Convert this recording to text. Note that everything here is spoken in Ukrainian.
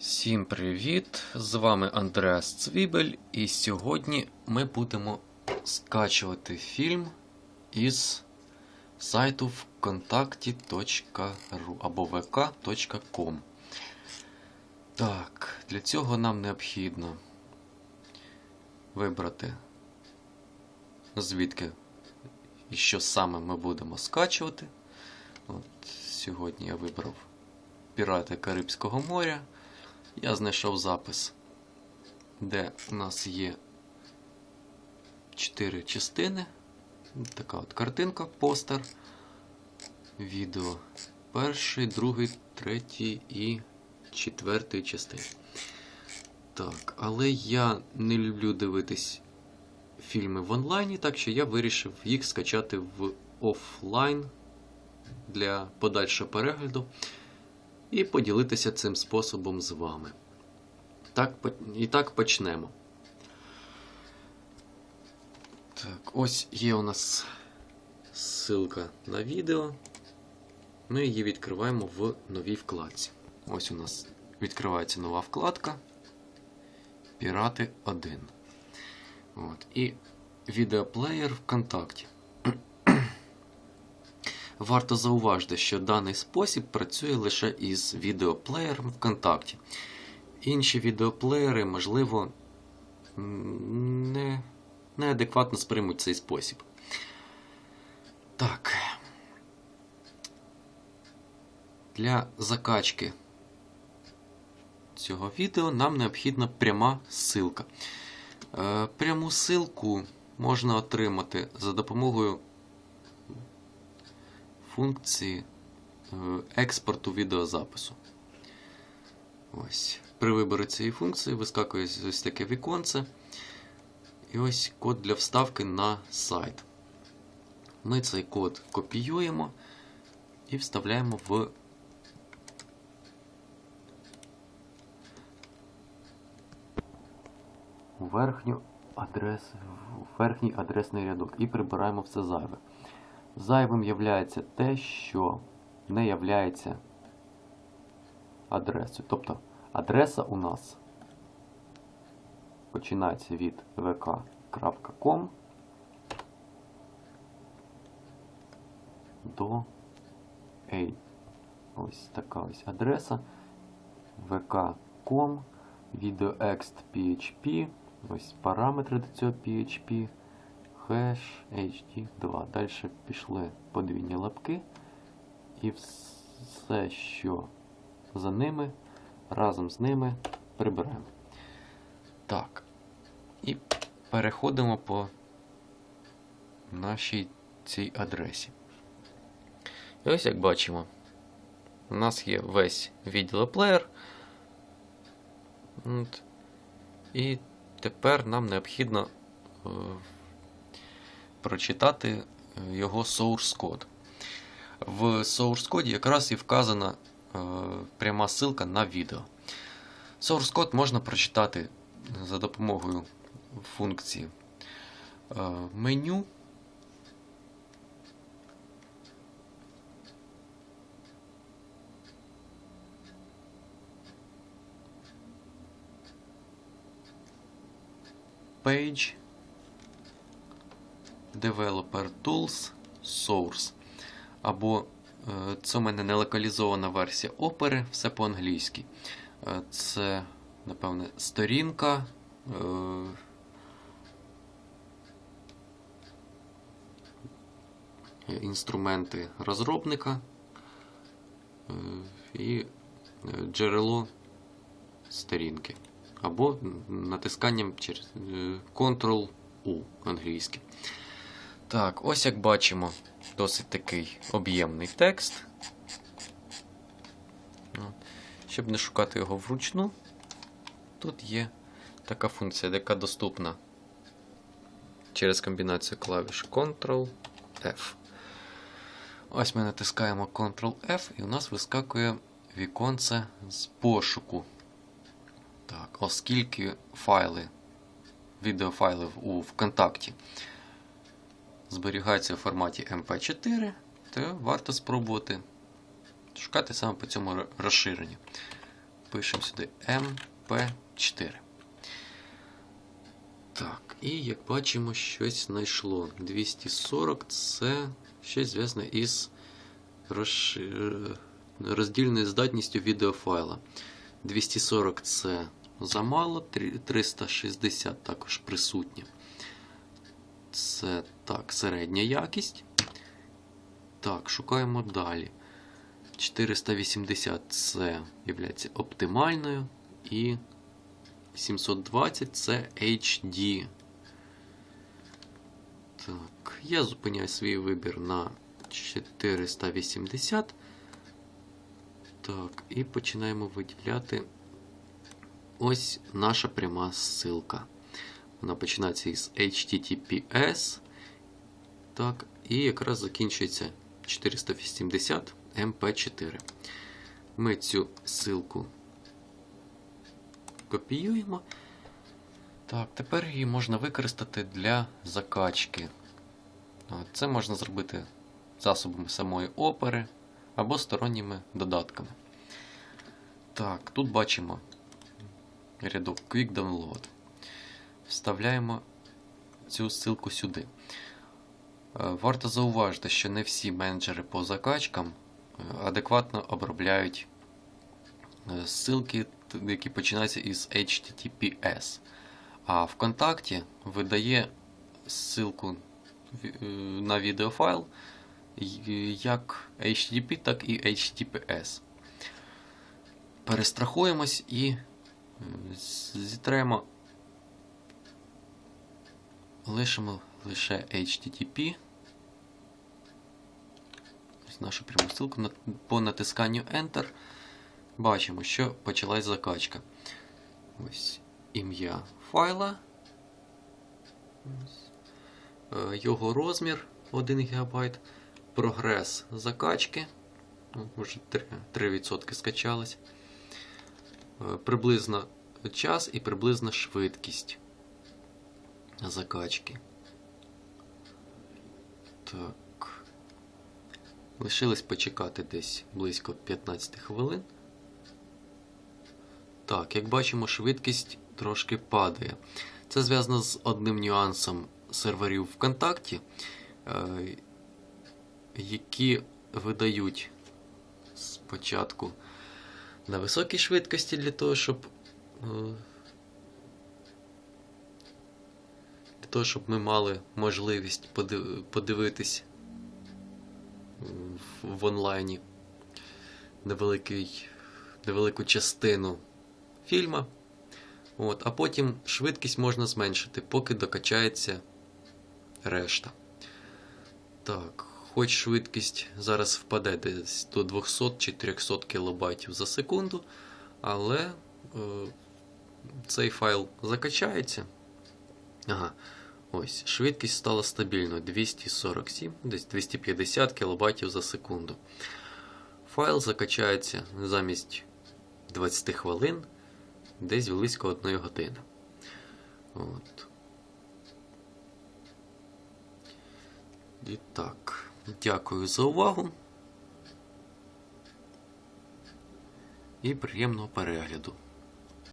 Всім привіт! З вами Андреас Цвібель, і сьогодні ми будемо скачувати фільм із сайту вконтакті.ру або vk.com. Так, для цього нам необхідно вибрати, звідки і що саме ми будемо скачувати. От, Сьогодні я вибрав Пірати Карибського моря. Я знайшов запис, де у нас є 4 частини. Така от картинка, постер, відео. Перший, другий, третій і четвертий частини. Так, але я не люблю дивитись фільми в онлайні, так що я вирішив їх скачати в офлайн для подальшого перегляду і поділитися цим способом з вами. Так, І так почнемо. Так, ось є у нас ссылка на відео. Ми її відкриваємо в новій вкладці. Ось у нас відкривається нова вкладка. Пірати 1. От. І відеоплеєр ВКонтакті. Варто зауважити, що даний спосіб працює лише із відеоплеєром ВКонтакті. Інші відеоплеєри, можливо, не, неадекватно сприймуть цей спосіб. Так. Для закачки цього відео нам необхідна пряма ссылка. Е, Пряму ссылку можна отримати за допомогою функції е, експорту відеозапису. Ось. При виборі цієї функції вискакує ось таке віконце. І ось код для вставки на сайт. Ми цей код копіюємо і вставляємо в верхню адрес, верхній адресний рядок і прибираємо все зайве. Зайвим являється те, що не являється адресою. Тобто адреса у нас починається від vk.com до A. Ось така ось адреса vk.com videoext.php Ось параметри до цього PHP хеш HD2. Далі пішли подвійні лапки. І все, що за ними, разом з ними прибираємо. Так. І переходимо по нашій цій адресі. І ось як бачимо, у нас є весь. От. І тепер нам необхідно е, прочитати його source код. В source коді якраз і вказана е, пряма ссылка на відео. Source код можна прочитати за допомогою функції е, меню. Page Developer Tools Source. Або е, це у мене не локалізована версія опери, все по-англійськи. Е, це, напевне, сторінка. Е, інструменти розробника і джерело сторінки. Або натисканням через Ctrl-U англійське. Так, ось як бачимо, досить такий об'ємний текст. Щоб не шукати його вручну, тут є така функція, яка доступна через комбінацію клавіш Ctrl-F. Ось ми натискаємо Ctrl-F, і у нас вискакує віконце з пошуку. Так, Оскільки файли, відеофайли у ВКонтакті зберігається в форматі MP4, то варто спробувати шукати саме по цьому розширенню. пишемо сюди MP4. Так, і як бачимо, щось знайшло. 240 це щось зв'язане із розши- роздільною здатністю відеофайла. 240 це замало, 360 також присутнє. Це так, середня якість. Так, шукаємо далі. 480 це є оптимальною. І 720 це HD. Так, я зупиняю свій вибір на 480. Так, і починаємо виділяти ось наша пряма ссылка. Вона починається із HTTPS. Так, і якраз закінчується 480 MP4. Ми цю ссылку копіюємо. Так, тепер її можна використати для закачки. Це можна зробити засобами самої опери або сторонніми додатками. Так, тут бачимо рядок Quick Download Вставляємо цю ссылку сюди. Е, Варто зауважити, що не всі менеджери по закачкам е, адекватно обробляють е, ссылки, т- які починаються із HTTPS. А ВКонтакті видає ссылку ві- е, на відеофайл й- як HTTP, так і HTTPS. Перестрахуємось і е, з- зітремо лишимо лише HTTP. Нашу пряму ссылку по натисканню Enter. Бачимо, що почалась закачка. Ось ім'я файла. Ось. Е, Його розмір 1 ГБ. Прогрес закачки. Ну, 3%, 3% скачалось. Е, Приблизно час і приблизна швидкість закачки. Так. Лишилось почекати десь близько 15 хвилин. Так, як бачимо, швидкість трошки падає. Це зв'язано з одним нюансом серверів ВКонтакті, е, які видають спочатку на високій швидкості для того, щоб е, для того, щоб ми мали можливість подивитись в, онлайні невелику частину фільма. От, а потім швидкість можна зменшити, поки докачається решта. Так, хоч швидкість зараз впаде десь до 200 чи 300 кБ за секунду, але е, цей файл закачається. Ага, ось, швидкість стала стабільною 247, десь 250 кБ за секунду. Файл закачається замість 20 хвилин десь близько 1 години. От. І так, дякую за увагу. І приємного перегляду.